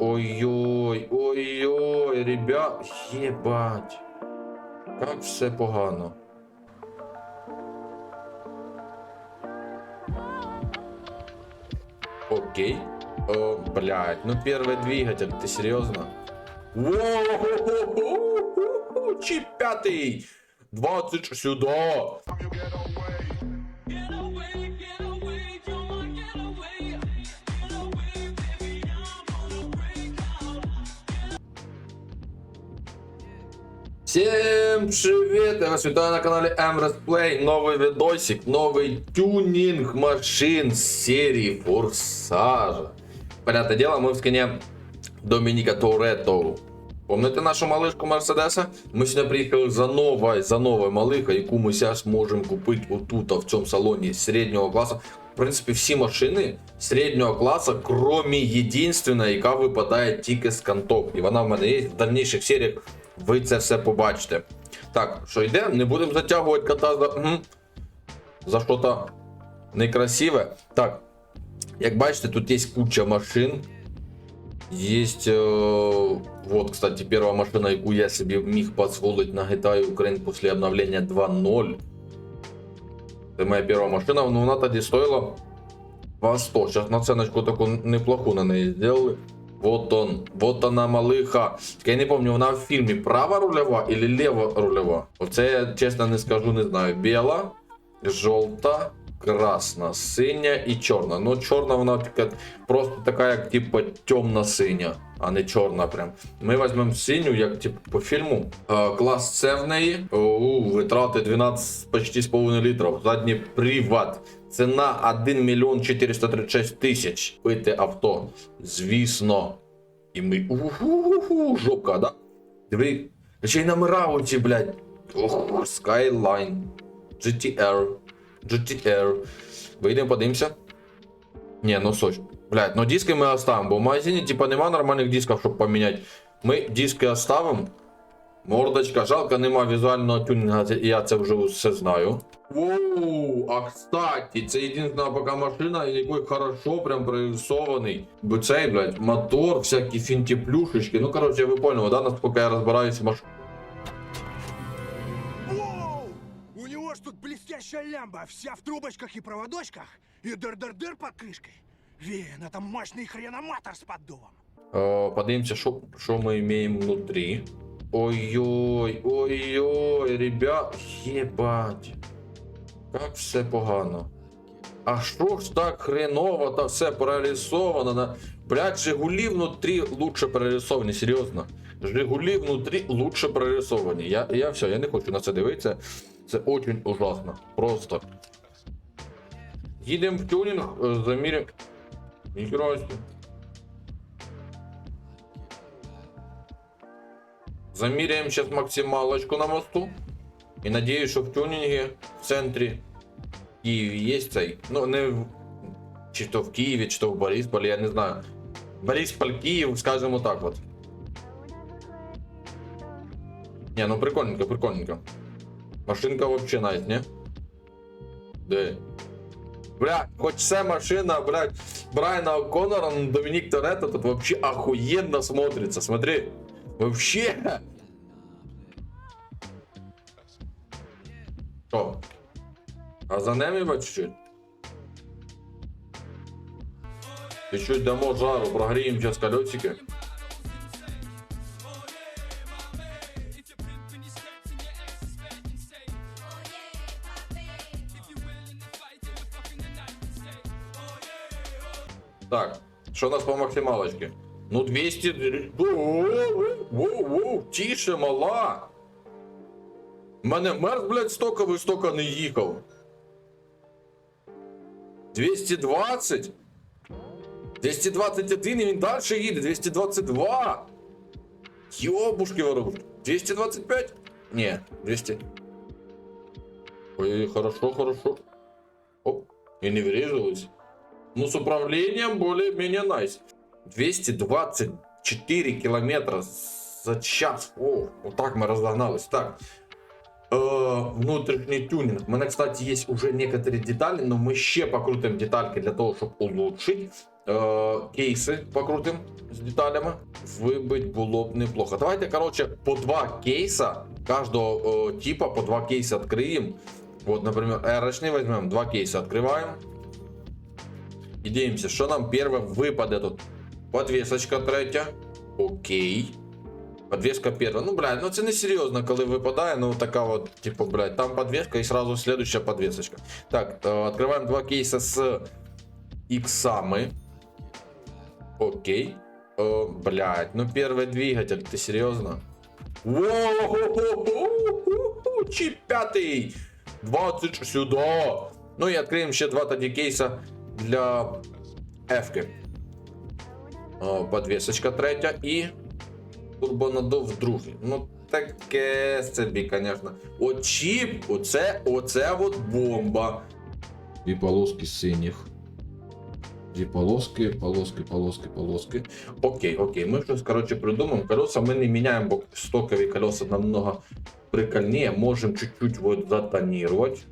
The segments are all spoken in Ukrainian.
Ой-ой, ой-ой, ребят, єбать. Как все погано. Окей. О, блядь, ну первый двигатель, ты серьезно? Воу, Чип пятый! 20 сюда! Всем привет! Я вас вітаю на каналі Play. Новий видосик, новий тюнінг машин серії Форсажа. Понятне діло, ми в скині Домініка Торетто. Помните нашу малишку Мерседеса? Ми сьогодні приїхали за новою, за новою малихою, яку ми зараз можемо купити отут, в цьому салоні середнього класу. В принципі, всі машини середнього класу, крім єдинственної, яка випадає тільки з кантов. І вона в мене є в дальніших серіях. Ви це все побачите. Так, що йде? Не будемо затягувати кота за, Мгм. за що-то некрасиве. Так, як бачите, тут є куча машин. Есть, э, вот, кстати, первая машина, яку я собі міг дозволити на GTA Ukraine після обновлення 2.0. Це моя перша машина, вона тоді стоїла 200. Сейчас наценочку таку неплоху на неї сделали. Вот он, вот она малиха. Я не помню, вона в фільмі права рульова или лева рульова. Оце я чесно не скажу, не знаю. Біла, жовта, красна, синя і чорна. Ну, чорна вона така, просто така, як типу темно-синя, а не чорна прям. Ми візьмемо синю, як типу по фільму. Е, клас С в неї. У, витрати 12 почти з половиною літрів. Задній приват. Ціна 1 мільйон 436 тисяч. Пити авто. Звісно. І ми. Жопка, да? Диви. Ще й номера оці, блядь. Ох, Skyline. GTR. GTR. Вийдемо, подивимося. Ні, ну соч. Блядь, ну диски ми оставимо, бо в магазині, типа, нема нормальних дисків, щоб поміняти. Ми диски оставимо. Мордочка, жалко, нема візуального тюнінга, я це вже все знаю. Воу, а кстати, це єдина пока машина, який хорошо прям прорисований. Бо цей, блядь, мотор, всякі фінтіплюшечки. Ну, короче, ви поняли, да, наскільки я розбираюся в машинах. тут блестящая лямба, вся в трубочках и проводочках, и дыр-дыр-дыр под крышкой. Вен, это мощный хреноматор с поддувом. Е, Подивимося, що, що ми маємо внутрі. Ой-ой, ой-ой, ребят, єбать. Як все погано. А що ж так хреново та все прорисовано на. Блять, Жигулі внутрі лучше прорисовані, серйозно. Жигулі внутрі лучше прорисовані. Я, я все, я не хочу на це дивитися. Це очень ужасно. Просто. Їдемо в тюнінг, е, заміряємо. Ніхера. Заміряємо зараз максималочку на мосту. І надіюсь, що в тюнінгі в центрі Києві є цей. Ну, не в... чи то в Києві, чи то в Борисполі, я не знаю. Борисполь, Київ, скажімо так от. Не, ну прикольненько, прикольненько. Машинка вообще найс, не? Де? Бля, хоч це машина, блядь, Брайана О'Коннора, ну, Домінік Торетто тут вообще охуенно смотрится, смотри. Вообще. Що? А за ними чуть-чуть? Чуть-чуть дамо жару, прогреем сейчас колесики. Так, что у нас по максималочке? Ну 200... Воу, воу, воу, тише, мала. Мене мерз, блядь, стоковий стока не їхав. 220? 221 і він далі їде. 222. Йобушки воробушки. 225? Ні, 200. Ой, хорошо, хорошо. Оп, и не врезалась Ну, с управлением более-менее найс. 224 километра за час. О, вот так мы разогнались. Так. Э, внутрішній тюнінг. У мене, кстати, є уже некоторые деталі, но ми ще покрутимо детальки для того, щоб улучшити. Е, кейси покрутим з деталями. Вибить було б неплохо. Давайте, короче, по два кейса. Каждого э, типа по два кейса открыем. Вот, например, R возьмем, два кейса открываем. И дивимся, что нам первое выпадет тут. Подвесочка третя. Окей. Подвеска перша. Ну, блядь, ну це не серйозно, коли випадає, ну така от, типу, блядь, там подвеска і сразу следующая подвесочка. Так, э, открываем два кейса с иксами. Окей. О, блядь, ну первый двигатель, ты серьезно? Воу, чип пятый! 20 сюда! Ну и откроем еще два тоді кейса для F-ки. О, Подвесочка третя і турбонадув другий. Ну таке собі, конечно. От чіп, оце, оце от бомба. Дві полоски синіх. Дві полоски, полоски, полоски, полоски. Окей, окей, ми щось, короче, придумаємо. Колеса ми не міняємо, бо стокові колеса намного прикольнее. Можем чуть-чуть вот затонировать.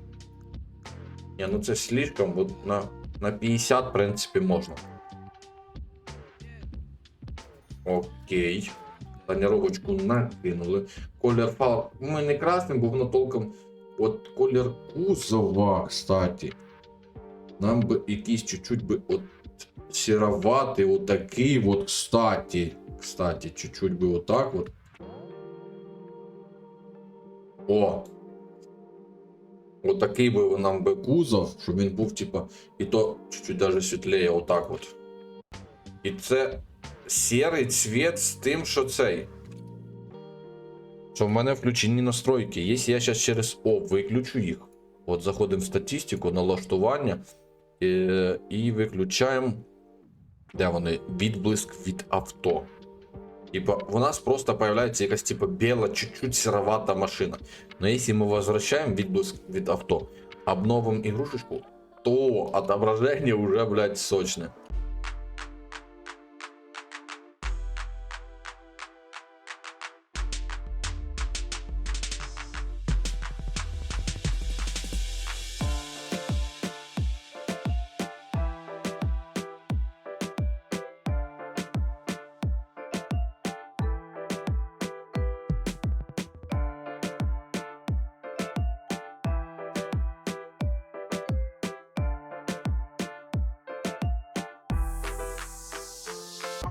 Не, ну це слишком, вот на, на 50, в принципі, можна. Окей. Тоніровочку накинули. Колір фар. Ми не красним, бо воно толком. От колір кузова, кстати. Нам би якийсь чуть-чуть би от сіроватий, отакий от, кстати. Кстати, чуть-чуть би отак от. О! Отакий би нам би кузов, щоб він був, типа, і то чуть-чуть даже світліє, отак от. І це сірий цвіт з тим, що цей. Що в мене включені настройки. Якщо я зараз через О виключу їх. От заходимо в статистику, налаштування е, і виключаємо. Де вони? Відблиск від авто. Типа, у нас просто появляется якась типа біла, чуть-чуть серовата машина. Но если мы возвращаем відблиск від авто, обновим игрушечку, то отображение уже, блядь, сочное.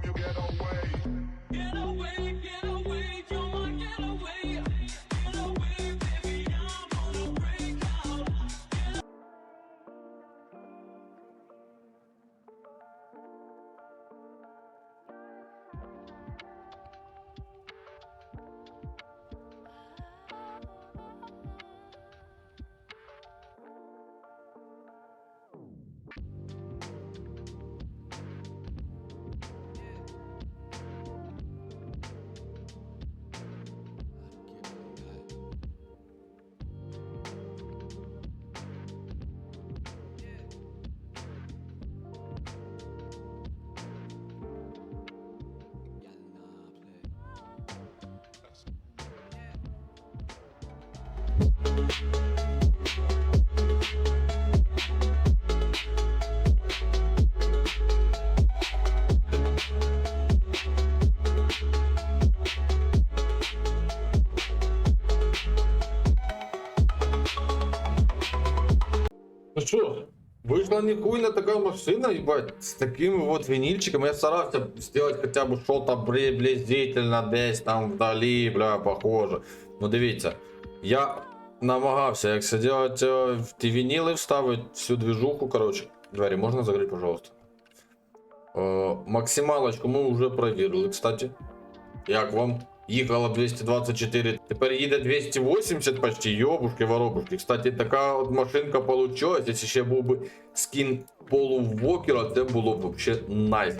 you get on. Ну що, вийшла ніхуйна така машина, ебать, з такими вот винильчиками. Я старався сделать хоча б що-то приблизительно десь там вдалі, бля, похоже. Ну дивіться, я намагався, як це делать, е, в ті вініли вставити всю движуху, короче. Двері можна закрити, пожалуйста. Е, максималочку ми вже перевірили, кстати. Як вам? Їхала 224, тепер їде 280 почти, йобушки воробушки. Кстати, така от машинка получилась. Якщо ще був би скін полувокера, це було б вообще найс.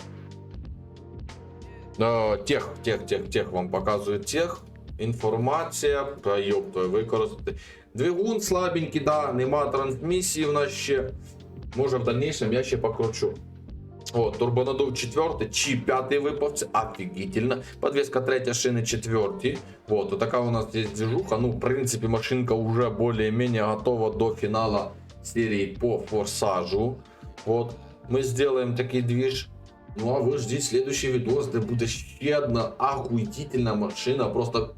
Е, тех, тех, тех, тех вам показує тех Інформація, та йоптою використати. Двигун слабенький, да, нема трансмісії в нас ще. Може в дальнейшем я ще покручу. О, турбонадув четвертый, чи пятый выпався, офигительно. Подвеска третья, шины четвертый. Вот, вот такая у нас здесь движуха. Ну, в принципе, машинка уже более-менее готова до финала серии по форсажу. Вот, мы сделаем такой движ. Ну а ви ждіть следующий відос, де буде ще одна ахуїтельна машина, просто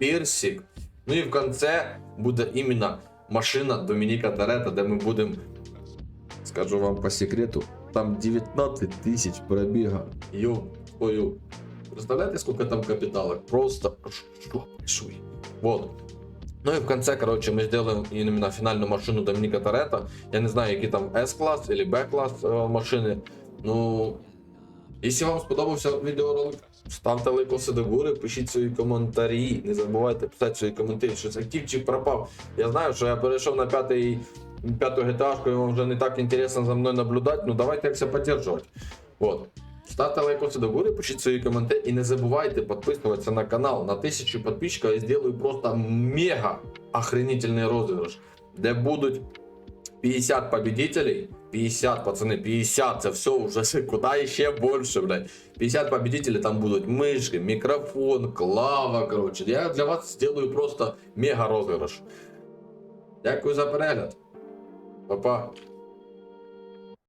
персик. Ну і в конце буде іменно машина Домініка Торетто, де ми будемо, скажу вам по секрету, там 19 тисяч пробіга. Йо, твою. Представляете, сколько там капиталок? Просто шуй. Вот. Ну и в конце, короче, мы сделаем именно финальную машину Доминика Торетто. Я не знаю, які там S-класс или B-класс е, машини. Ну, якщо вам сподобався відеоролик, ставте лайкоси до гори, пишіть свої коментарі. Не забувайте писати свої коментарі, що цей тіпчик пропав. Я знаю, що я перейшов на п'ятий, п'яту GTA, і вам вже не так інтересно за мною наблюдати. Ну давайте якся поддержувати. Вот. Ставте лайкоси до гори, пишіть свої коментарі і не забувайте підписуватися на канал. На тисячу підписчиків я зроблю просто мега охренительний розіграш, де будуть 50 победителей. 50, пацаны, 50, це все уже куда ще більше, блядь. 50 победителей, там будуть мишки, мікрофон, клава, короче. Я для вас сделаю просто мега розыгрыш. Дякую за перегляд. Па-па.